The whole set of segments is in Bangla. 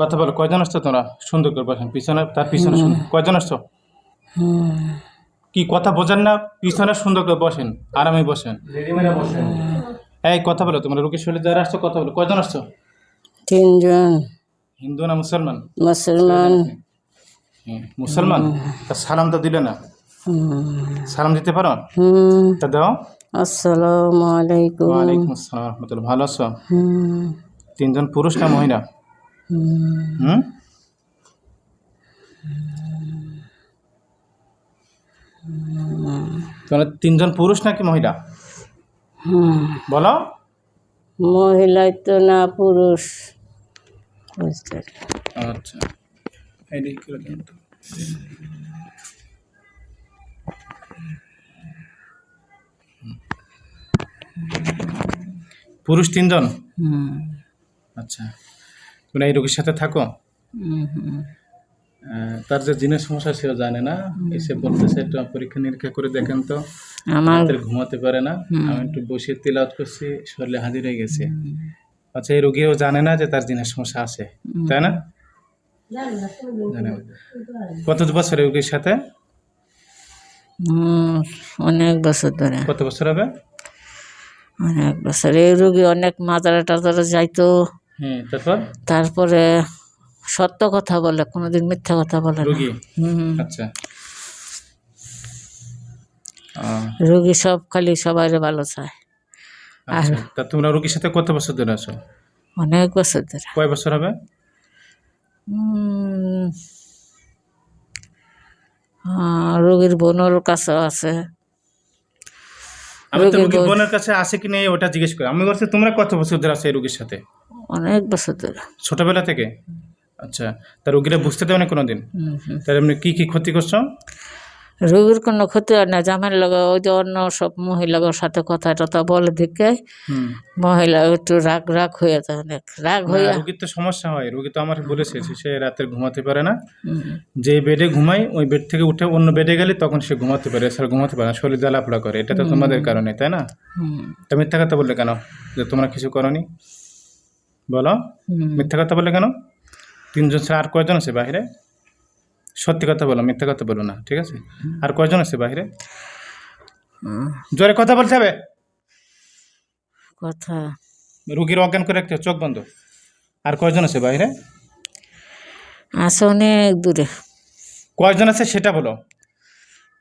কথা বলো কয়জন আসছো তোমরা? সুন্দর করে বসেন পিছনে তার পিছনে কয়জন আসছো? কি কথা বোঝেন না? পিছনে সুন্দর করে বসেন আরামে বসেন। বসেন। এই কথা বলো তোমরা রুগীর শরীরে যারা আসছো কথা বলো কয়জন আসছো? তিনজন। হিন্দু না মুসলমান? মুসলমান। মুসলমান? তা সালাম তো দিলে না? সালাম দিতে পারো? তা দাও। আসসালামু আলাইকুম। ওয়ালাইকুম আসসালাম রহমতুল্লাহ ভালো আছো? তিনজন পুরুষ না মহিলা? হুম? তোমরা তিনজন পুরুষ নাকি মহিলা? বলো। মহিলাই তো না পুরুষ। আচ্ছা। পুরুষ তিনজন? আচ্ছা। তোমরা এই রোগীর সাথে থাকো। তার যে জিনের সমস্যা সেও জানে না। এসে বলতেছে একটু পরীক্ষা নিরীক্ষা করে দেখেন তো। আমার ঘুমাতে পারে না। আমি একটু বসে তিলাওয়াত করছি শরীরে হাজির হয়ে গেছে। আচ্ছা এই রোগীও জানে না যে তার জিনের সমস্যা আছে। তাই না? জানে কত বছর রোগীর সাথে? অনেক বছর ধরে। কত বছর হবে? অনেক বছর। এই রোগী অনেক মাজারে টাজারে যাইতো। তারপর? তারপরে সত্য কথা বলে কোনোদিন মিথ্যা কথা বলে না। হুম আচ্ছা। রোগী সব খালি সবাই ভালো চায়। আচ্ছা তা তোমরা রোগীর সাথে কত বছর ধরে আছো? অনেক বছর ধরে। কয় বছর হবে? রোগীর বোনের কাছে আছে। আমি তো রোগীর রোগীর বোনের কাছে আছে কি নেই ওটা জিজ্ঞেস করি। আমি বলছি তোমরা কত বছর ধরে আছো এই রোগীর সাথে? অনেক বছর ধরে। ছোটবেলা থেকে? আচ্ছা তা রোগীরা বুঝতে দেবে না কোনোদিন? হুম, হুম। তার এমনি কি কি ক্ষতি করছ? রোগীর কোনো ক্ষতি হয় না জামের লগে ওই যে অন্য সব মহিলাদের সাথে কথা টথা বলে দিকে। মহিলা একটু রাগ রাগ হয়ে যায় অনেক রাগ হয়ে হইয়া। রোগীর তো সমস্যা হয় রোগী তো আমার বলেছে সে রাতে ঘুমাতে পারে না। যে বেডে ঘুমায় ওই বেড থেকে উঠে অন্য বেডে গেলে তখন সে ঘুমাতে পারে এছাড়া ঘুমাতে পারে না শরীর জ্বালাপোড়া করে এটা তো তোমাদের কারণে তাই না? তা মিথ্যা কথা বললে কেন? যে তোমরা কিছু করনি? বলো। মিথ্যা কথা বললে কেন? তিনজন ছাড়া আর কয়জন আছে বাইরে সত্যি কথা বলো মিথ্যা কথা বলো না ঠিক আছে? আর কয়জন আছে বাইরে হুম, জোরে কথা বলতে হবে। কথা। রুগীর অজ্ঞান করে রাখতে চোখ বন্ধ। আর কয়জন আছে বাইরে আছে অনেক দূরে। কয়জন আছে সেটা বলো।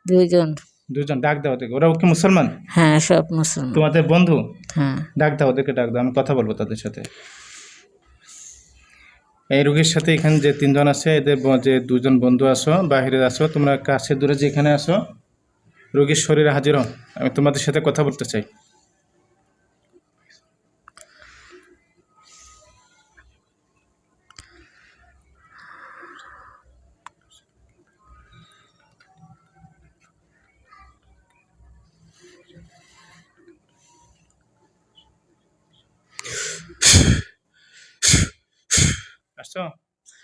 দুইজন। দুজন ডাক দাও ওদেরকে। ওরা কি মুসলমান? হ্যাঁ সব মুসলমান। তোমাদের বন্ধু? হ্যাঁ। ডাক দাও ওদেরকে ডাক দাও আমি কথা বলব তাদের সাথে। এই রোগীর সাথে এখানে যে তিনজন আছে, এদের যে দুজন বন্ধু আসো বাহিরে আসো তোমরা কাছে দূরে যেখানে আসো রোগীর শরীরে হাজির হও। আমি তোমাদের সাথে কথা বলতে চাই। আসছো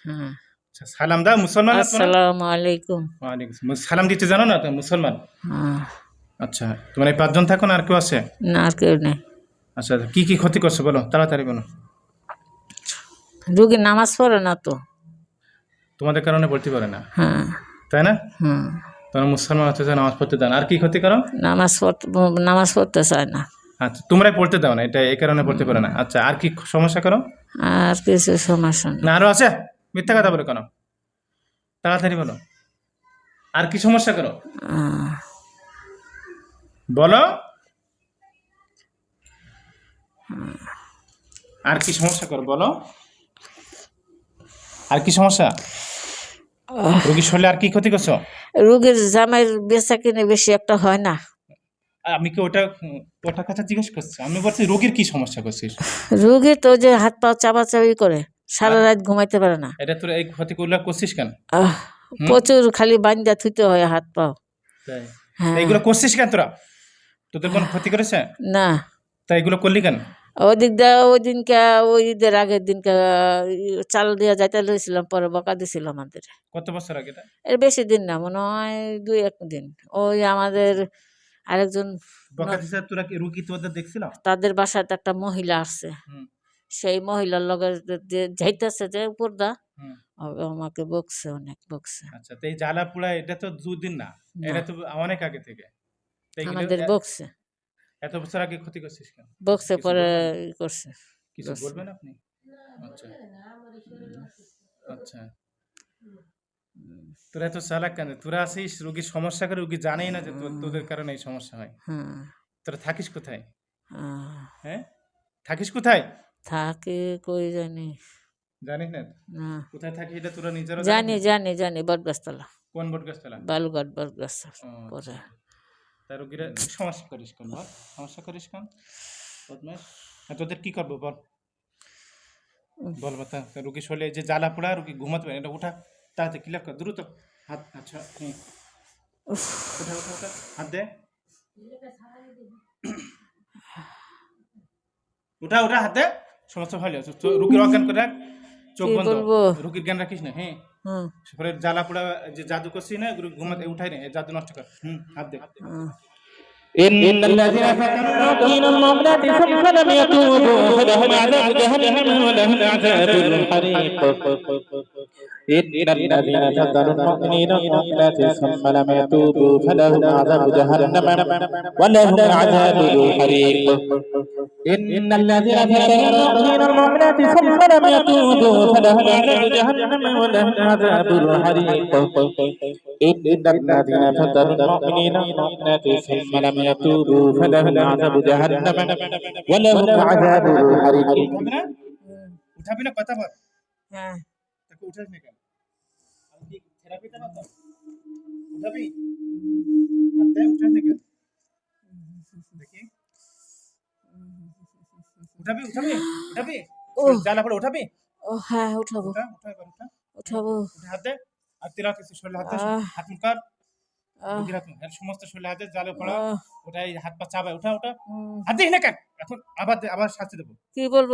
হ্যাঁ। আচ্ছা, সালাম দাও মুসলমান? আসসালামু আলাইকুম ওয়ালাইকুম সালাম দিতে জানো না তুমি মুসলমান? হ্যাঁ। আচ্ছা তোমার এই পাঁচজন থাকো না আর কেউ আছে? না আর কেউ নেই। আচ্ছা কি কি ক্ষতি করছ বলো তাড়াতাড়ি বলো। রুগী নামাজ পড়ে না তো? তোমাদের কারণে পড়তে পারে না? হ্যাঁ। তাই না? হুম তোমরা মুসলমান হচ্ছে নামাজ পড়তে দাও না। আর কি ক্ষতি করো? নামাজ পড়তে নামাজ পড়তে চায় না। আচ্ছা তোমরাই পড়তে দাও না এটা এই কারণে পড়তে পারে না। আচ্ছা আর কি সমস্যা করো? আর কিছু সমস্যা না আরও আছে? মিথ্যা কথা বলে কেন? তাড়াতাড়ি বলো। আর কি সমস্যা করো? বলো। আর কি সমস্যা করো বলো। আর কি সমস্যা? রোগীর শরীরে আর কি ক্ষতি করছ? রুগীর জামাইয়ের বেচা কিনে বেশি একটা হয় না। আমি কি ওটা ওটার জিজ্ঞেস করছি? আমি বলছি রোগীর কি সমস্যা করছিস? রুগী তো যে হাত পা চাপাচাপি করে সারা রাত ঘুমাইতে পারে না। এটা তোর এই ক্ষতি করলে করছিস কেন? প্রচুর খালি বান্ধা থুইতে হয় হাত পাও। হ্যাঁ। এইগুলো করছিস কেন তোরা? তোদের কোনো ক্ষতি করেছে? না। তা এগুলো করলি কেন? ওই দিয়ে ওই দিনকে ওই ঈদের আগের দিনকে চাল দিয়ে যাইতে লইছিলাম পরে বকা দিছিল আমাদের। কত বছর আগে? এর বেশি দিন না মনে হয় দুই এক দিন। ওই আমাদের আরেকজন তোদের বাসাতে একটা মহিলা আসছে। সেই মহিলার লগে যাইতেছে যে উপর দা আমাকে বকছে অনেক বকছে। আচ্ছা তো এই এটা তো দুদিন না। এটা তো অনেক আগে থেকে। আমাদের বকছে। এত বছর আগে ক্ষতি করছিস কেন? বকছে পরে করছে। কিছু বলবেন আপনি? আচ্ছা। আচ্ছা। তোরা এত চালাক কেন? তোরা আসিস রুগীর সমস্যা করে রুগী জানেই না যে তো- তোদের কারণে এই সমস্যা হয়। হ্যাঁ তোরা থাকিস কোথায়? হ্যাঁ? থাকিস কোথায়? থাকে কই জানি। জানিস না? কোথায় থাকি এটা তোরা নিজেরা জানি জানি জানি বটগাছতলা। কোন বোর্ড গাছতলা বালুঘাট বটগাছ ও, পরে। তা রুগীরা সমস্যা করিস কেন বল? সমস্যা করিস কেন? তোদের কি করব বল? বল বাতা রুগী শরীরে যে জ্বালা পোড়া রুগী ঘুমাতে পারে এটা উঠা। তাড়াতাড়ি ক্লিয়ার কর দ্রুত হাত আচ্ছা হুম। উঠা উঠা উঠা হাত দে উঠা উঠা হাত দে সমস্যা ভালো আছে তো রুগীর অজ্ঞান করে রাখ চোখ কি বন্ধ বলবো? রুগীর জ্ঞান রাখিস না হ্যাঁ হুম পরে জ্বালা পোড়া যে জাদু করছিস না এগুলো ঘুমাতে উঠাই না এই জাদু নষ্ট কর হুম হাত দে হুম। إن الذين فتنوا المؤمنين المؤمنات ثم لم يتوبوا فلهم عذاب جهنم ولهم عذاب الحريق إن الذين فتنوا المؤمنين المؤمنات ثم لم يتوبوا فلهم عذاب جهنم ولهم عذاب الحريق إن الذين فتنوا المؤمنين المؤمنات ثم لم يتوبوا فلهم عذاب جهنم ولهم عذاب الحريق إن الذين فتنوا المؤمنين المؤمنات ثم لم يتوبوا فلهم عذاب جهنم ولهم عذاب الحريق উঠাবি না উঠাবি না কথা বল হ্যাঁ তাকে উঠাস না কেন? আমি কি থেরাপি দেবো তো উঠাবি? হাত উঠাস না কেন? দেখি। উঠাবি উঠাবি উঠাবি? জ্বালা পড়ে উঠাবি? ও হ্যাঁ উঠাবো। হাত দে। আর তিলা কিছু শরীরে হাত হাত কর। সমস্ত শরীরে হাতে জালে পড়া। আহ, ওটা এই হাত পা চাবায় উঠা হুম। হাত দিস না কেন? এখন আবার আবার শাস্তি দেবো। কি বলব?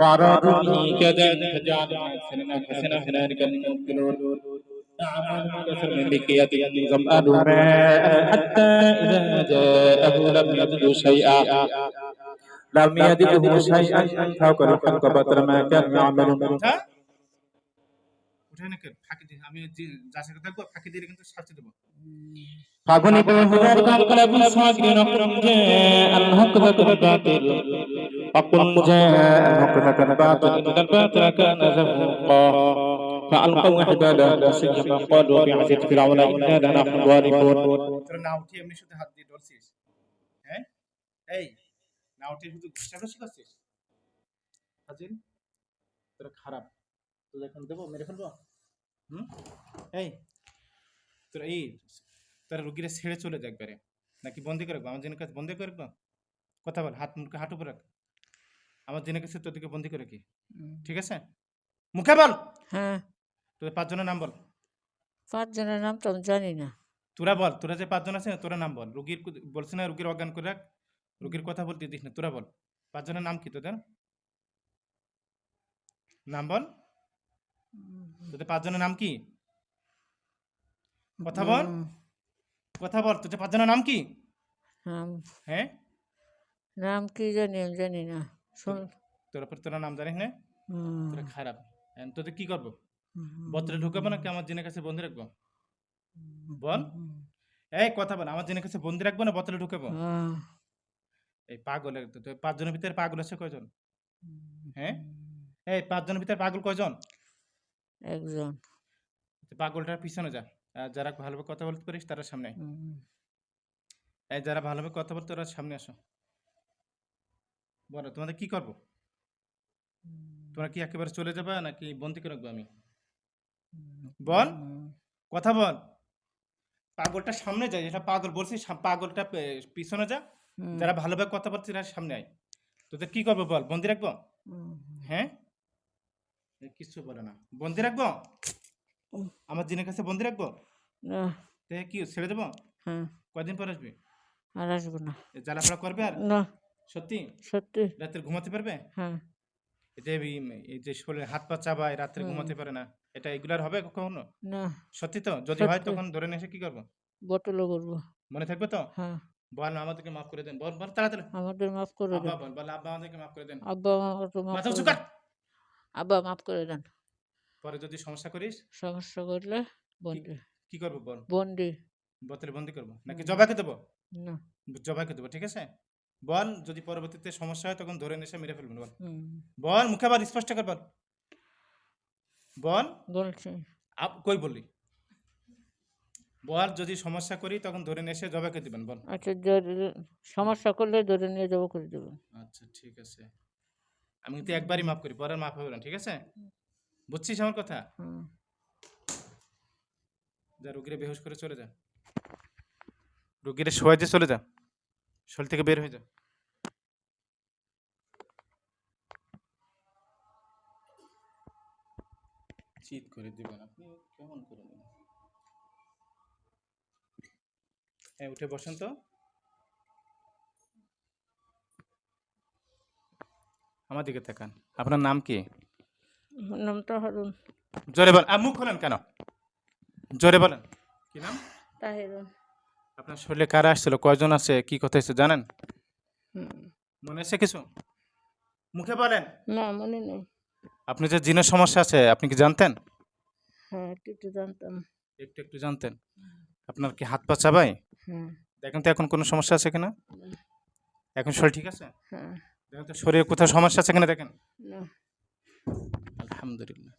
وأرادوا به كذا فجعلنا حسنا حسنا هنالك المبطلون أعمالهم كسر من بكية ظمأن ماء حتى إذا جاءه لم يجدوا شيئا لم يجده شيئا فوق الحلق بطر ما كانوا يعملون উঠা উঠে না কেন ফাঁকি দিয়ে আমি যে- যার সাথে থাকবো ফাঁকি দিলে কিন্তু শাস্তি দেবো فغلبوا هنالك انقلبوا صاغرين وقل جاء الحق ذاك الباطل وقل جاء الحق ذاك الباطل إن الباطل كان زهوقا فألقوا حبالهم وسيما قالوا بعزة فرعون إنا لنحن الغالبون তোরা না উঠিয়ে এমনি শুধু হাত দিয়ে ডলছিস হ্যাঁ এই না উঠিয়ে শুধু ঘষাঘষি করছিস হাজির তোরা খারাপ তোদের এখন দেবো মেরে ফেলবো হুম এই তোরা এই তোরা রুগীরা ছেড়ে চলে যাক একবারে নাকি বন্দি করে রাখবো আমার জেনের কাছে বন্দি করে রাখবো কথা বল হাত মুখে হাঁটু উপরে রাখ আমার দিনে কাছে তোদেরকে বন্দি করে কি ঠিক আছে? মুখে বল। হ্যাঁ। তোদের পাঁচজনের নাম বল। পাঁচজনের নাম তো আমি জানি না। তোরা বল তোরা যে পাঁচজন আছে না তোরা নাম বল। রুগীর বলছি না রুগীর অজ্ঞান করে রাখ। রুগীর কথা বলতে দিস না তোরা বল। পাঁচজনের নাম কি তোদের? নাম বল। তোদের পাঁচজনের নাম কি? কথা বল। কথা বল তোদের পাঁচজনের নাম কি? হ্যাঁ? নাম কি জানি আমি জানি না। তোর উপর তোরা নাম জানিস না? তোরা খারাপ। তোদের কি করব? বত্রে ঢুকাবো নাকি আমার জেনের কাছে বন্দি রাখব? বল। এই কথা বল আমার জেনের কাছে বন্দি রাখব না বত্রে ঢুকাবো? এই পাগলের তো পাঁচজনের ভিতরে পাগল আছে কয়জন? হ্যাঁ? এই পাঁচজনের ভিতরে পাগল কয়জন? একজন। পাগলটার পিছনে যা আর যারা ভালোভাবে কথা বলতে পারিস তারা সামনে। এই যারা ভালোভাবে কথা বলতে ওরা সামনে আসো। বলো তোমাদের কি করব? তোমরা কি একেবারে চলে যাবে নাকি বন্দি করে রাখব আমি? বল। কথা বল। পাগলটা সামনে যায় যেটা পাগল বলছি পাগলটা পিছনে যা। যারা ভালোভাবে কথা বলছে তারা সামনে আয়। তোদের কি করব বল বন্দি রাখব? হ্যাঁ? এ কিচ্ছু বলে না। বন্দি রাখব? আমার জিনের কাছে বন্দি রাখব? কি ছেড়ে দেবো? হ্যাঁ। কয়দিন পর আসবি? আর আসব না। জ্বালাপড়া করবে আর? না। সত্যি? সত্যি। রাত্রে ঘুমাতে পারবে? হ্যাঁ। এটা এই- যে শরীরে হাত পা চাবায় রাত্রে ঘুমাতে পারে না। এটা এগুলার হবে কখনো? না। সত্যি তো? যদি হয় তখন ধরে নিয়ে এসে কি করব? বটলও করব। মনে থাকবে তো? হ্যাঁ। বল আমাদেরকে মাফ করে দেন। বল বল তাড়াতাড়ি। আমাদের মাফ করে আব্বা দেন। বল বল আব্বা আমাদেরকে মাফ করে দেন। আব্বা আমাকে মাফ করে দেন। আব্বা মাফ করে দেন। পরে যদি সমস্যা করিস? সমস্যা করলে বন্দি। কি করব বল? বন্দি। বোতলে বন্দি করব? নাকি হুম। জবাইকে দেবো? না। জবাইকে দেবো ঠিক আছে? বল যদি পরবর্তীতে সমস্যা হয় তখন ধরে নিয়ে এসে মেরে ফেলবেন বল। বল মুখে আবার স্পষ্ট কর বল। বল। বলছি। আপ কই বললি? বল যদি সমস্যা করি তখন ধরে নিয়ে এসে জবাইকে দিবেন বল। আচ্ছা সমস্যা করলে ধরে নিয়ে যাব করে দেবো। আচ্ছা ঠিক আছে। আমি কিন্তু একবারই মাফ করি পরের মাফ হবে না ঠিক আছে? বুঝছিস আমার কথা? যা রুগীরে বেহুশ করে চলে যা। রুগীরে শোয়া দিয়ে চলে যা। শরীর থেকে বের হয়ে যা। চিৎ করে দিবেন আপনি কেমন করে নেবেন হ্যাঁ উঠে বসেন তো। আমার দিকে তাকান। আপনার নাম কি? আমার নামটা হারুন। জোরে বলেন আর মুখ খোলেন কেন? জোরে বলেন। কি নাম? তাহিরুন। আপনার শরীরে কারা আসছিল? কয়জন আছে? কি কথা হয়েছে? জানেন? মনে আছে কিছু? মুখে বলেন। না মনে নেই। আপনি যে জিনের সমস্যা আছে আপনি কি জানতেন? হ্যাঁ একটু একটু জানতাম। একটু একটু জানতেন। আপনার কি হাত পা চাবাই? হ্যাঁ। দেখেন তো এখন কোনো সমস্যা আছে কিনা? এখন শরীর ঠিক আছে? হ্যাঁ। দেখেন তো শরীরে কোথাও সমস্যা আছে কিনা দেখেন? না। আলহামদুলিল্লাহ।